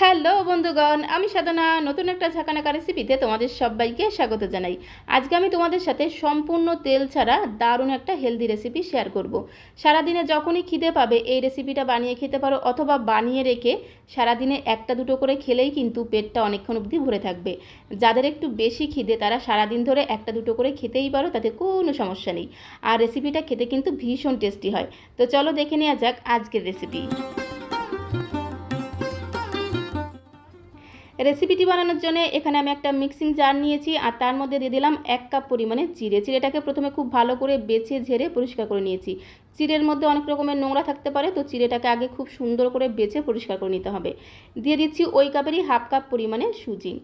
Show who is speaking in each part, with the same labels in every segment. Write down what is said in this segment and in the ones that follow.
Speaker 1: Hello বন্ধুগণ, আমি সাধনা, নতুন একটা ঝাঁকানাকা রেসিপিতে তোমাদের সবাইকে স্বাগত জানাই। আজকে আমি তোমাদের সাথে সম্পূর্ণ তেল ছাড়া দারুণ একটা হেলদি রেসিপি শেয়ার করব। সারাদিনে যখনই খিদে পাবে, এই রেসিপিটা বানিয়ে খেতে পারো অথবা বানিয়ে রেখে সারাদিনে একটা দুটো করে খেলেই কিন্তু পেটটা অনেকক্ষণ অবধি ভরে থাকবে। যাদের একটু বেশি খিদে, তারা সারাদিন ধরে একটা দুটো করে খেতেই পারো, তাতে কোনো সমস্যা নেই। আর রেসিপিটা খেতে কিন্তু ভীষণ টেস্টি হয়। তো চলো দেখে নেওয়া যাক আজকের রেসিপি রেসিপিটি বানানোর জন্য এখানে আমি একটা মিক্সিং জার নিয়েছি, আর তার মধ্যে দিয়ে দিলাম এক কাপ পরিমাণে চিড়ে। চিড়েটাকে প্রথমে খুব ভালো করে বেছে ঝেড়ে পরিষ্কার করে নিয়েছি। চিড়ের মধ্যে অনেক রকমের নোংরা থাকতে পারে, তো চিড়েটাকে আগে খুব সুন্দর করে বেছে পরিষ্কার করে নিতে হবে। দিয়ে দিচ্ছি ওই কাপেরই হাফ কাপ পরিমাণে সুজি।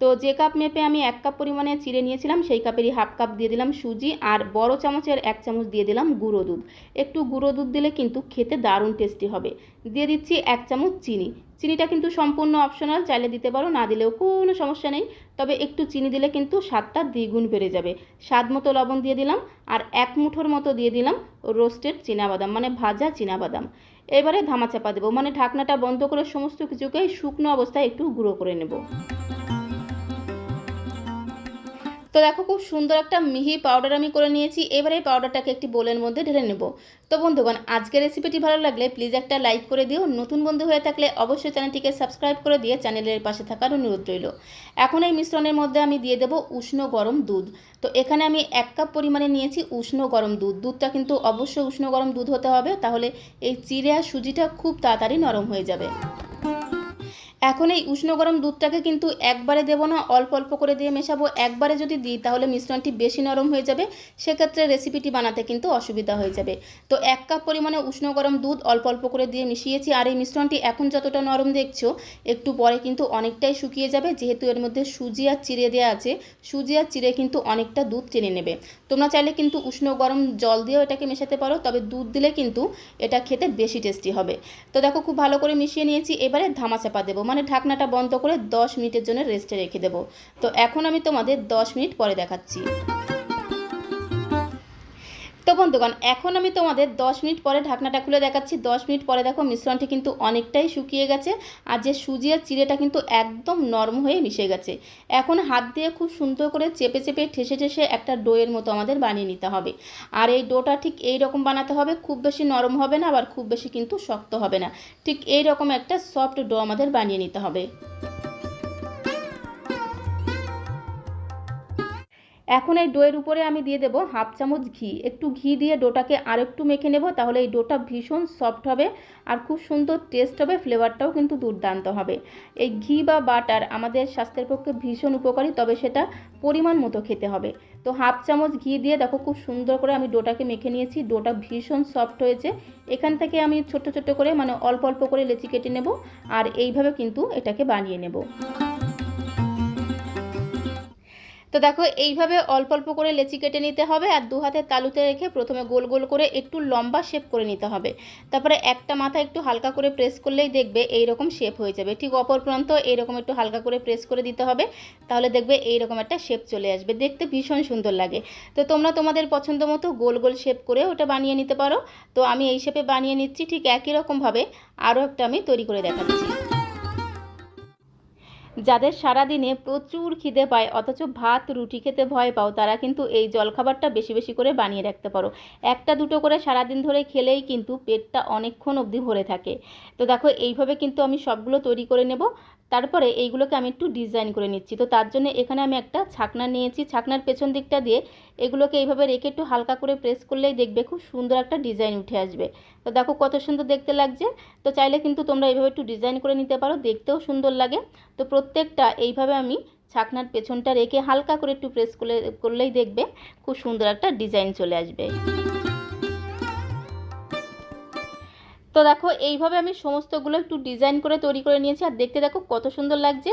Speaker 1: তো যে কাপ মেপে আমি এক কাপ পরিমাণে চিড়ে নিয়েছিলাম, সেই কাপেরই হাফ কাপ দিয়ে দিলাম সুজি আর বড় চামচের এক চামচ দিয়ে দিলাম গুঁড়ো দুধ। একটু গুঁড়ো দুধ দিলে কিন্তু খেতে দারুণ টেস্টি হবে। দিয়ে দিচ্ছি এক চামচ চিনি। চিনিটা কিন্তু সম্পূর্ণ অপশনাল চাইলে দিতে পারো, না দিলেও কোনো সমস্যা নেই। তবে একটু চিনি দিলে কিন্তু স্বাদটা দ্বিগুণ বেড়ে যাবে। স্বাদ মতো লবণ দিয়ে দিলাম আর এক মুঠোর মতো দিয়ে দিলাম রোস্টেড বাদাম মানে ভাজা বাদাম এবারে ধামা চাপা দেবো মানে ঢাকনাটা বন্ধ করে সমস্ত কিছুকেই শুকনো অবস্থায় একটু গুঁড়ো করে নেব। তো দেখো খুব সুন্দর একটা মিহি পাউডার আমি করে নিয়েছি। এবারে এই পাউডারটাকে একটি বোলের মধ্যে ঢেলে নেব। তো বন্ধুগণ, আজকের রেসিপিটি ভালো লাগলে প্লিজ একটা লাইক করে দিও। নতুন বন্ধু হয়ে থাকলে অবশ্যই চ্যানেলটিকে সাবস্ক্রাইব করে দিয়ে চ্যানেলের পাশে থাকার অনুরোধ রইল। এখন এই মিশ্রণের মধ্যে আমি দিয়ে দেবো উষ্ণ গরম দুধ। তো এখানে আমি এক কাপ পরিমাণে নিয়েছি উষ্ণ গরম দুধ। দুধটা কিন্তু অবশ্যই উষ্ণ গরম দুধ হতে হবে, তাহলে এই চিড়ে আর সুজিটা খুব তাড়াতাড়ি নরম হয়ে যাবে। এখন এই উষ্ণ গরম দুধটাকে কিন্তু একবারে দেবো না, অল্প অল্প করে দিয়ে মেশাবো। একবারে যদি দিই, তাহলে মিশ্রণটি বেশি নরম হয়ে যাবে। সেক্ষেত্রে রেসিপিটি বানাতে কিন্তু অসুবিধা হয়ে যাবে। তো এক কাপ পরিমাণে উষ্ণ গরম দুধ অল্প অল্প করে দিয়ে মিশিয়েছি, আর এই মিশ্রণটি এখন যতটা নরম দেখছ, একটু পরে কিন্তু অনেকটাই শুকিয়ে যাবে। যেহেতু এর মধ্যে সুজি আর চিড়ে দেওয়া আছে, সুজি আর চিড়ে কিন্তু অনেকটা দুধ টেনে নেবে। তোমরা চাইলে কিন্তু উষ্ণ গরম জল দিয়েও এটাকে মেশাতে পারো, তবে দুধ দিলে কিন্তু এটা খেতে বেশি টেস্টি হবে। তো দেখো, খুব ভালো করে মিশিয়ে নিয়েছি। এবারে ধামা চাপা দেবো। মানে ঢাকনাটা বন্ধ করে দশ মিনিটের জন্য রেস্টে রেখে দেবো। তো এখন আমি তোমাদের দশ মিনিট পরে দেখাচ্ছি। তো বন্ধুগণ, এখন আমি তোমাদের 10 মিনিট পরে ঢাকনাটা খুলে দেখাচ্ছি। 10 মিনিট পরে দেখো মিশ্রণটি কিন্তু অনেকটাই শুকিয়ে গেছে আর যে সুজি আর চিড়েটা কিন্তু একদম নরম হয়ে মিশে গেছে। এখন হাত দিয়ে খুব সুন্দর করে চেপে চেপে ঠেসে ঠেসে একটা ডোয়ের মতো আমাদের বানিয়ে নিতে হবে। আর এই ডোটা ঠিক এই রকম বানাতে হবে, খুব বেশি নরম হবে না, আবার খুব বেশি কিন্তু শক্ত হবে না। ঠিক এই রকম একটা সফট ডো আমাদের বানিয়ে নিতে হবে। এখন এই ডোয়ের উপরে আমি দিয়ে দেবো হাফ চামচ ঘি। একটু ঘি দিয়ে ডোটাকে আরেকটু মেখে নেব, তাহলে এই ডোটা ভীষণ সফট হবে আর খুব সুন্দর টেস্ট হবে ফ্লেভারটাও কিন্তু দুর্দান্ত হবে। এই ঘি বা বাটার আমাদের স্বাস্থ্যের পক্ষে ভীষণ উপকারী, তবে সেটা পরিমাণ মতো খেতে হবে। তো হাফ চামচ ঘি দিয়ে দেখো খুব সুন্দর করে আমি ডোটাকে মেখে নিয়েছি, ডোটা ভীষণ সফট হয়েছে। এখান থেকে আমি ছোট্ট ছোট্ট করে মানে অল্প অল্প করে লেচি কেটে নেব আর এইভাবে কিন্তু এটাকে বানিয়ে নেব। তো দেখো, এইভাবে অল্প অল্প করে লেচি কেটে নিতে হবে আর দু হাতে তালুতে রেখে প্রথমে গোল গোল করে একটু লম্বা শেপ করে নিতে হবে। তারপরে একটা মাথা একটু হালকা করে প্রেস করলেই দেখবে এই রকম শেপ হয়ে যাবে। ঠিক অপর প্রান্ত এইরকম একটু হালকা করে প্রেস করে দিতে হবে, তাহলে দেখবে এইরকম একটা শেপ চলে আসবে। দেখতে ভীষণ সুন্দর লাগে। তো তোমরা তোমাদের পছন্দ মতো গোল গোল শেপ করে ওটা বানিয়ে নিতে পারো। তো আমি এই শেপে বানিয়ে নিচ্ছি ঠিক একই রকমভাবে। আরও একটা আমি তৈরি করে দেখাচ্ছি। যাদের সারাদিনে প্রচুর খিদে পায়, অথচ ভাত, রুটি খেতে ভয় পাও, তারা কিন্তু এই জলখাবারটা বেশি বেশি করে বানিয়ে রাখতে পারো। একটা দুটো করে সারাদিন ধরে খেলেই কিন্তু পেটটা অনেকক্ষণ অবধি ভরে থাকে। তো দেখো, এইভাবে কিন্তু আমি সবগুলো তৈরি করে নেব। তারপরে এইগুলোকে আমি একটু ডিজাইন করে নিচ্ছি। তো তার জন্য এখানে আমি একটা ছাকনা নিয়েছি। ছাকনার পেছন দিকটা দিয়ে এগুলোকে এইভাবে রেখে একটু হালকা করে প্রেস করলেই দেখবে খুব সুন্দর একটা ডিজাইন উঠে আসবে। তো দেখো কত সুন্দর দেখতে লাগছে। তো চাইলে কিন্তু তোমরা এইভাবে একটু ডিজাইন করে নিতে পারো, দেখতেও সুন্দর লাগে। তো প্রত্যেকটা এইভাবে আমি ছাকনার পেছনটা রেখে হালকা করে একটু প্রেস করলে, করলেই দেখবে খুব সুন্দর একটা ডিজাইন চলে আসবে। তো দেখো, এইভাবে আমি সমস্তগুলো একটু ডিজাইন করে তৈরি করে নিয়েছি আর দেখতে দেখো কত সুন্দর লাগছে।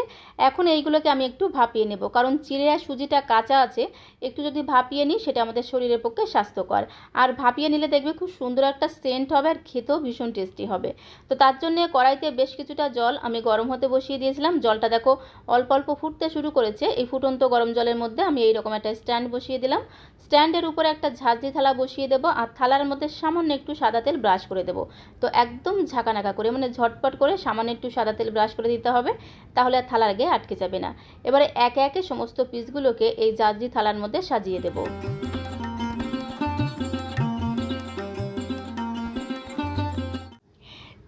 Speaker 1: এখন এইগুলোকে আমি একটু ভাপিয়ে নেব, কারণ চিড়ে আর সুজিটা কাঁচা আছে। একটু যদি ভাপিয়ে নিই, সেটা আমাদের শরীরের পক্ষে স্বাস্থ্যকর। আর ভাপিয়ে নিলে দেখবে খুব সুন্দর একটা সেন্ট হবে আর খেতেও ভীষণ টেস্টি হবে। তো তার জন্য কড়াইতে বেশ কিছুটা জল আমি গরম হতে বসিয়ে দিয়েছিলাম। জলটা দেখো অল্প অল্প ফুটতে শুরু করেছে। এই ফুটন্ত গরম জলের মধ্যে আমি এইরকম একটা স্ট্যান্ড বসিয়ে দিলাম। স্ট্যান্ডের উপরে একটা ঝাঁঝরি থালা বসিয়ে দেবো আর থালার মধ্যে সামান্য একটু সাদা তেল ব্রাশ করে দেবো। তো একদম ঝাঁকানাকা করে মানে ঝটপট করে সামান্য একটু সাদা তেল ব্রাশ করে দিতে হবে, তাহলে আর থালার আগে আটকে যাবে না। এবারে একে একে সমস্ত পিসগুলোকে এই জাজি থালার মধ্যে সাজিয়ে দেবো।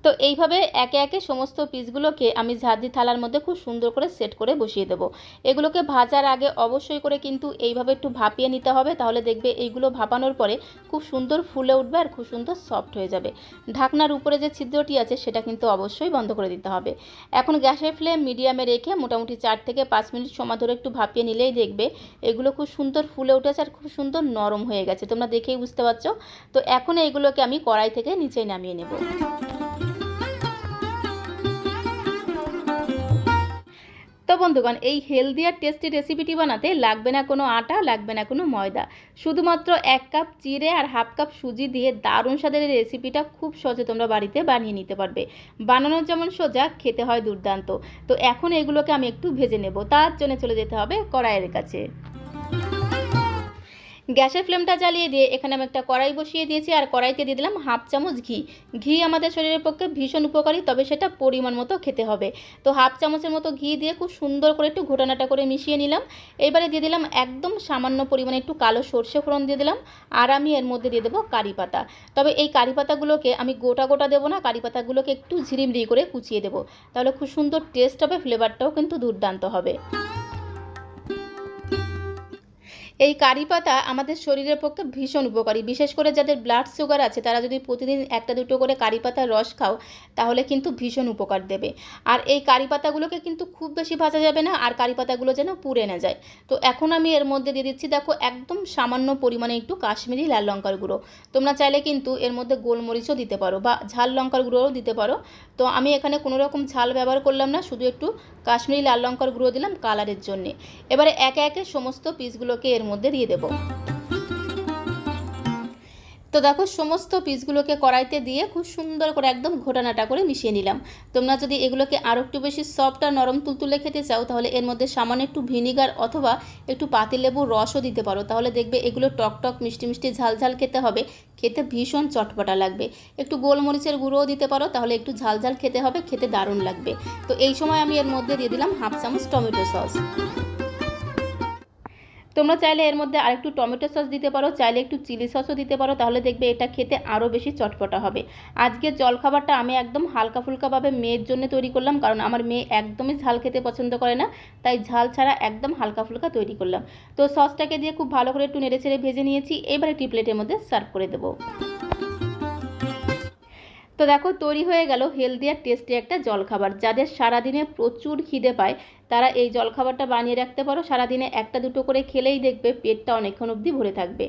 Speaker 1: তো এইভাবে একে একে সমস্ত পিসগুলোকে আমি ঝাঁঝরি থালার মধ্যে খুব সুন্দর করে সেট করে বসিয়ে দেবো। এগুলোকে ভাজার আগে অবশ্যই করে কিন্তু এইভাবে একটু ভাপিয়ে নিতে হবে, তাহলে দেখবে এইগুলো ভাপানোর পরে খুব সুন্দর ফুলে উঠবে আর খুব সুন্দর সফট হয়ে যাবে। ঢাকনার উপরে যে ছিদ্রটি আছে সেটা কিন্তু অবশ্যই বন্ধ করে দিতে হবে। এখন গ্যাসের ফ্লেম মিডিয়ামে রেখে মোটামুটি চার থেকে পাঁচ মিনিট সময় ধরে একটু ভাপিয়ে নিলেই দেখবে এগুলো খুব সুন্দর ফুলে উঠেছে আর খুব সুন্দর নরম হয়ে গেছে। তোমরা দেখেই বুঝতে পারছ। তো এখন এইগুলোকে আমি কড়াই থেকে নিচেই নামিয়ে নেব। বন্ধুগণ, এই হেলদি আর টেস্টি রেসিপিটি বানাতে লাগবে না কোনো আটা, লাগবে না কোনো ময়দা। শুধুমাত্র এক কাপ চিড়ে আর হাফ কাপ সুজি দিয়ে দারুণ স্বাদের এই রেসিপিটা খুব সহজে তোমরা বাড়িতে বানিয়ে নিতে পারবে। বানানোর যেমন সোজা, খেতে হয় দুর্দান্ত। তো এখন এগুলোকে আমি একটু ভেজে নেব। তার জন্য চলে যেতে হবে কড়াইয়ের কাছে। গ্যাসের ফ্লেমটা জ্বালিয়ে দিয়ে এখানে আমি একটা কড়াই বসিয়ে দিয়েছি আর কড়াইতে দিয়ে দিলাম হাফ চামচ ঘি। ঘি আমাদের শরীরের পক্ষে ভীষণ উপকারী, তবে সেটা পরিমাণ মতো খেতে হবে। তো হাফ চামচের মতো ঘি দিয়ে খুব সুন্দর করে একটু ঘোটানাটা করে মিশিয়ে নিলাম। এবারে দিয়ে দিলাম একদম সামান্য পরিমাণে একটু কালো সর্ষে ফোড়ন দিয়ে দিলাম আর আমি এর মধ্যে দিয়ে দেবো কারি পাতা। তবে এই কারি পাতাগুলোকে আমি গোটা গোটা দেবো না, কারি পাতাগুলোকে একটু ঝিরিমড়ি করে কুচিয়ে দেবো। তাহলে খুব সুন্দর টেস্ট হবে ফ্লেভারটাও কিন্তু দুর্দান্ত হবে। এই কারি পাতা আমাদের শরীরের পক্ষে ভীষণ উপকারী। বিশেষ করে যাদের ব্লাড সুগার আছে, তারা যদি প্রতিদিন একটা দুটো করে কারি পাতার রস খাও, তাহলে কিন্তু ভীষণ উপকার দেবে। আর এই কারি পাতাগুলোকে কিন্তু খুব বেশি ভাজা যাবে না, আর কারি পাতাগুলো যেন পুড়ে না যায়। তো এখন আমি এর মধ্যে দিয়ে দিচ্ছি, দেখো, একদম সামান্য পরিমাণে একটু কাশ্মীরি লাল লঙ্কার গুঁড়ো। তোমরা চাইলে কিন্তু এর মধ্যে গোলমরিচও দিতে পারো, বা ঝাল লঙ্কার গুঁড়োও দিতে পারো। তো আমি এখানে কোনো রকম ঝাল ব্যবহার করলাম না, শুধু একটু কাশ্মীরি লাল লঙ্কার গুঁড়ো দিলাম কালারের জন্যে। এবারে একে একে সমস্ত পিসগুলোকে এর মধ্যে দিয়ে দেবো। তো দেখো, সমস্ত পিসগুলোকে কড়াইতে দিয়ে খুব সুন্দর করে একদম ঘোটানাটা করে মিশিয়ে নিলাম। তোমরা যদি এগুলোকে আরও একটু বেশি সফট আর নরম তুলতুলে খেতে চাও, তাহলে এর মধ্যে সামান্য একটু ভিনিগার অথবা একটু পাতিলেবুর রসও দিতে পারো। তাহলে দেখবে এগুলো টক টক, মিষ্টি মিষ্টি, ঝাল ঝাল খেতে হবে। খেতে ভীষণ চটপটা লাগবে। একটু গোলমরিচের গুঁড়োও দিতে পারো, তাহলে একটু ঝাল ঝাল খেতে হবে, খেতে দারুণ লাগবে। তো এই সময় আমি এর মধ্যে দিয়ে দিলাম হাফ চামচ টমেটো সস। তোমরা চাইলে এর মধ্যে আরেকটু টমেটো সস দিতে পারো, চাইলে একটু চিলি সসও দিতে পারো, তাহলে দেখবে এটা খেতে আরও বেশি চটপটা হবে। আজকের জলখাবারটা আমি একদম হালকা ফুলকাভাবে মেয়ের জন্য তৈরি করলাম, কারণ আমার মেয়ে একদমই ঝাল খেতে পছন্দ করে না, তাই ঝাল ছাড়া একদম হালকা ফুলকা তৈরি করলাম। তো সসটাকে দিয়ে খুব ভালো করে একটু নেড়ে ছেড়ে ভেজে নিয়েছি, এবার একটি প্লেটের মধ্যে সার্ভ করে দেবো। তো দেখো, তৈরি হয়ে গেল হেলদি আর টেস্টি একটা জলখাবার, যাদের সারাদিনে প্রচুর খিদে পায় তারা এই জলখাবারটা বানিয়ে রাখতে পারো, সারাদিনে একটা দুটো করে খেলেই দেখবে পেটটা অনেকক্ষণ অবধি ভরে থাকবে।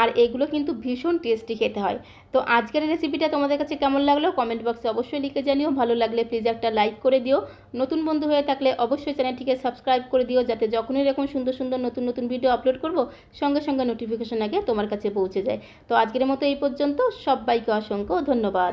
Speaker 1: আর এগুলো কিন্তু ভীষণ টেস্টি খেতে হয়। তো আজকের রেসিপিটা তোমাদের কাছে কেমন লাগল কমেন্ট বক্সে অবশ্যই লিখে জানিও। ভালো লাগলে প্লিজ একটা লাইক করে দিও। নতুন বন্ধু হয়ে থাকলে অবশ্যই চ্যানেলটিকে সাবস্ক্রাইব করে দিও, যাতে যখনই এরকম সুন্দর সুন্দর নতুন নতুন ভিডিও আপলোড করব, সঙ্গে সঙ্গে নোটিফিকেশন আগে তোমার কাছে পৌঁছে যায়। তো আজকের মতো এই পর্যন্ত। সবাইকে অসংখ্য ধন্যবাদ।